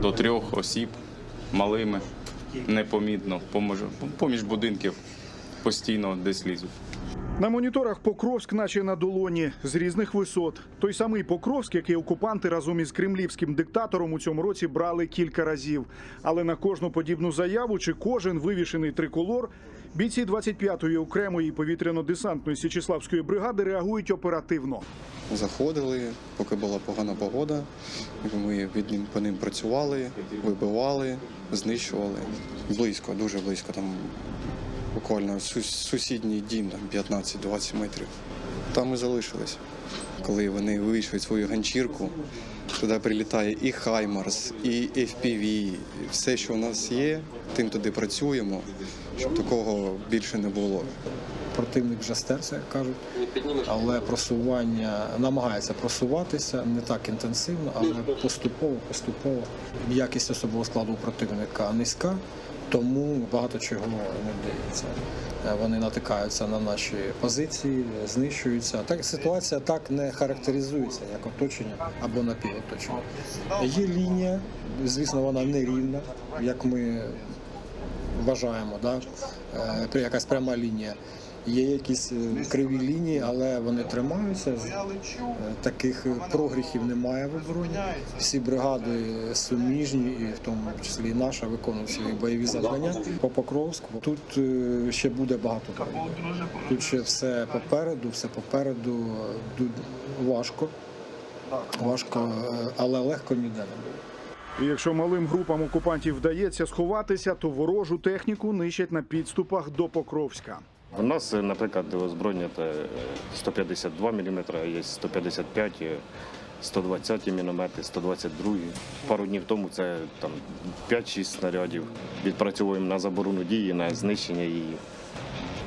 до трьох осіб малими, непомітно, поміж, будинків постійно десь лізуть. На моніторах Покровськ, наче на долоні, з різних висот. Той самий Покровськ, який окупанти разом із кремлівським диктатором у цьому році брали кілька разів. Але на кожну подібну заяву чи кожен вивішений триколор бійці 25-ї окремої повітряно-десантної Січеславської бригади реагують оперативно. Заходили, поки була погана погода. Ми від ним по ним працювали, вибивали, знищували. Близько, дуже близько. Там буквально сусідній дім, там 15-20 метрів. Там і залишились. Коли вони вийшли свою ганчірку, туди прилітає і Хаймарс, і FPV, і все, що у нас є, тим туди працюємо, щоб такого більше не було. Противник вже стерся, як кажуть, але просування намагається просуватися не так інтенсивно, але поступово, поступово. Якість особового складу противника низька, тому багато чого не вдається. Е, Вони натикаються на наші позиції, знищуються. Так ситуація так не характеризується як оточення або напівоточення. Є лінія, звісно, вона не рівна, як ми вважаємо, да? е, якась пряма лінія. Є якісь е, криві лінії, але вони тримаються. Е, Таких е, прогріхів немає в обороні. Всі бригади суміжні, і в тому числі і наша виконують свої бойові завдання. По Покровську тут ще буде багато перемог. Тут ще все попереду, все попереду. Важко, важко, але легко ніде не буде. І якщо малим групам окупантів вдається сховатися, то ворожу техніку нищать на підступах до Покровська. У нас, е, наприклад, озброєння е, 152 мм, є 155, е, 120 міномети, 122. Пару днів тому це там 5-6 снарядів. Відпрацьовуємо на заборону дії, на знищення її,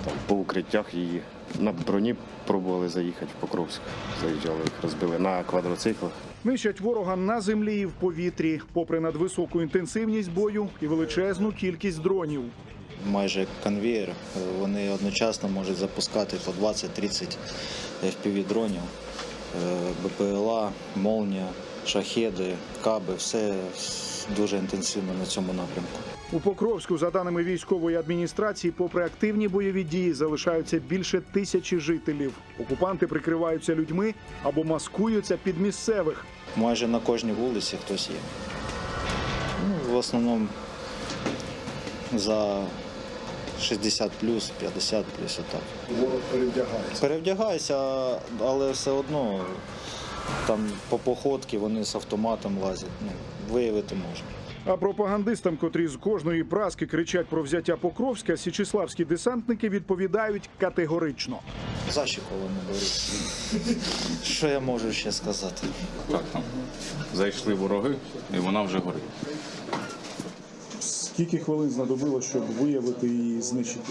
там, по укриттях її. На броні пробували заїхати в Покровськ. Заїжджали, їх розбили на квадроциклах. Нищать ворога на землі і в повітрі, попри надвисоку інтенсивність бою і величезну кількість дронів. Майже як конвеєр. Е, Вони одночасно можуть запускати по 20-30 FPV дронів, Е, БПЛА, молнія, шахеди, каби, все дуже інтенсивно на цьому напрямку. У Покровську, за даними військової адміністрації, попри активні бойові дії, залишаються більше тисячі жителів. Окупанти прикриваються людьми або маскуються під місцевих. Майже на кожній вулиці хтось є. Ну, в основному за 60 плюс, 50 плюс отак. Ворог перевдягається. Перевдягаюся, але все одно там по походці вони з автоматом лазять. Ну, виявити можна. А пропагандистам, котрі з кожної праски кричать про взяття Покровська, січеславські десантники відповідають категорично. Защикова не беру. Що я можу ще сказати? Так, там зайшли вороги, і вона вже горить. Скільки хвилин знадобило, щоб виявити і знищити?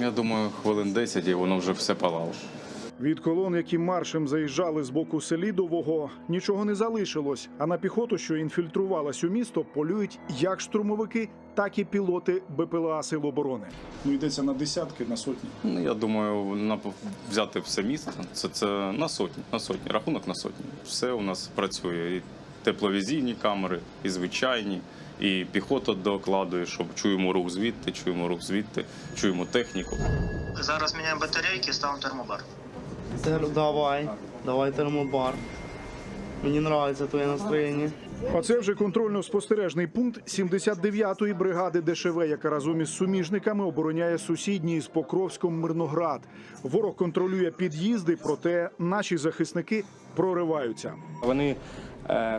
Я думаю, хвилин 10 і воно вже все палало. Від колон, які маршем заїжджали з боку Селідового, нічого не залишилось. А на піхоту, що інфільтрувалась у місто, полюють як штурмовики, так і пілоти БПЛА Сил оборони. Ну йдеться на десятки, на сотні. Ну, я думаю, на взяти все місто. Це, це на сотні, на сотні, рахунок на сотні. Все у нас працює. І тепловізійні камери, і звичайні, і піхота докладує, щоб чуємо рух звідти, чуємо рух звідти, чуємо техніку. Зараз міняємо батарейки, ставимо термобар. Тер- Давай, давай термобар. Мені нравится твоє настроєння. А це вже контрольно-спостережний пункт 79-ї бригади ДШВ, яка разом із суміжниками обороняє сусідній з Покровськом Мирноград. Ворог контролює під'їзди, проте наші захисники прориваються. Вони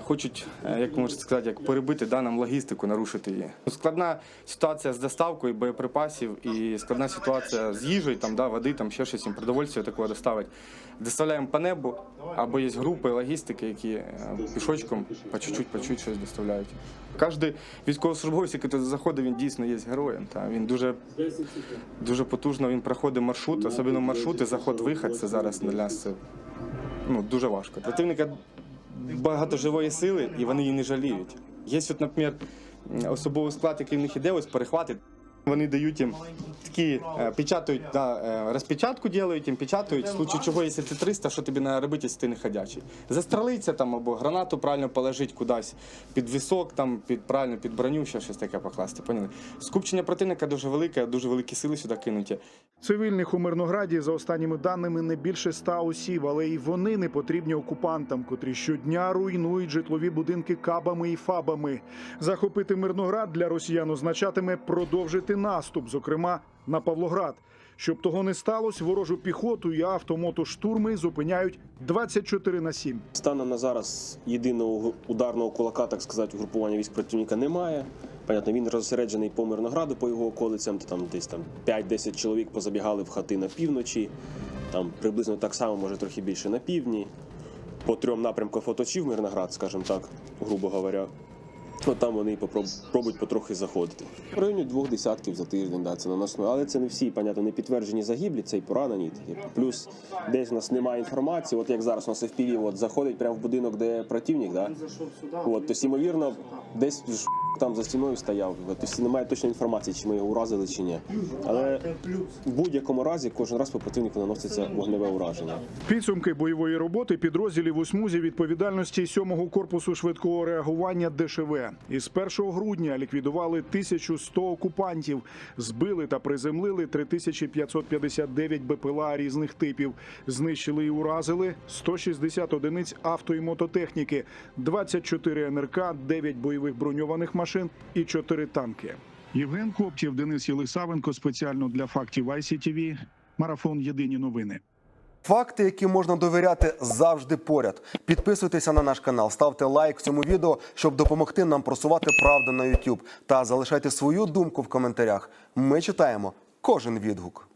хочуть, е, як можна сказати, як перебити да, нам логістику, нарушити її. Складна ситуація з доставкою боєприпасів і складна ситуація з їжею, там, да, води, там ще щось їм продовольствя такого доставить. Доставляємо по небу, або є групи логістики, які е, пішочком по чуть-чуть, по чуть щось доставляють. Кожен військовослужбовець, який тут заходить, він дійсно є героєм. Та. Він дуже, дуже потужно він проходить маршрут, особливо маршрути, заход-виход. Це зараз для нас це ну, дуже важко. Противника багато живої сили, і вони її не жаліють. Є, от, наприклад, особовий склад, який в них іде, ось перехвати. Вони дають їм такі, е, печатають, да, е, розпечатку делають, їм печатають, в случае чого, якщо ти 300, що тобі треба робити, якщо ти не ходячий. Застрелиться там або гранату правильно положити кудись під висок, там, під, правильно під броню, ще щось таке покласти. Поняли? Скупчення противника дуже велике, дуже великі сили сюди кинуті. Цивільних у Мирнограді, за останніми даними, не більше ста осіб, але і вони не потрібні окупантам, котрі щодня руйнують житлові будинки кабами і фабами. Захопити Мирноград для росіян означатиме продовжити наступ, зокрема на Павлоград. Щоб того не сталося, ворожу піхоту і автомотоштурми зупиняють 24 на 7. Станом на зараз єдиного ударного кулака, так сказати, угрупування військ противника немає. Понятно, він розсереджений по Мирнограду, по його околицям, там десь там 5-10 чоловік позабігали в хати на півночі, там приблизно так само, може трохи більше на півдні. По трьом напрямкам оточив Мирноград, скажімо так, грубо говоря. Ну, там вони пробують потрохи заходити. В районі двох десятків за тиждень, да, це наносно. Але це не всі, понятно, не підтверджені загиблі, це і поранені. Плюс десь у нас немає інформації. От як зараз у нас FPV от заходить прямо в будинок, де противник, да? От, тобто, ймовірно, десь там за стіною стояв. Тобто немає точної інформації, чи ми його уразили, чи ні. Але в будь-якому разі кожен раз по противнику наноситься вогневе ураження. Підсумки бойової роботи підрозділів у смузі відповідальності 7-го корпусу швидкого реагування ДШВ. Із 1 грудня ліквідували 1100 окупантів, збили та приземлили 3559 БПЛА різних типів, знищили і уразили 160 одиниць авто і мототехніки, 24 НРК, 9 бойових броньованих машин і 4 танки. Євген Коптєв, Денис Єлисавенко спеціально для фактів ICTV. Марафон Єдині новини. Факти, які можна довіряти, завжди поряд. Підписуйтеся на наш канал, ставте лайк цьому відео, щоб допомогти нам просувати правду на YouTube. Та залишайте свою думку в коментарях. Ми читаємо кожен відгук.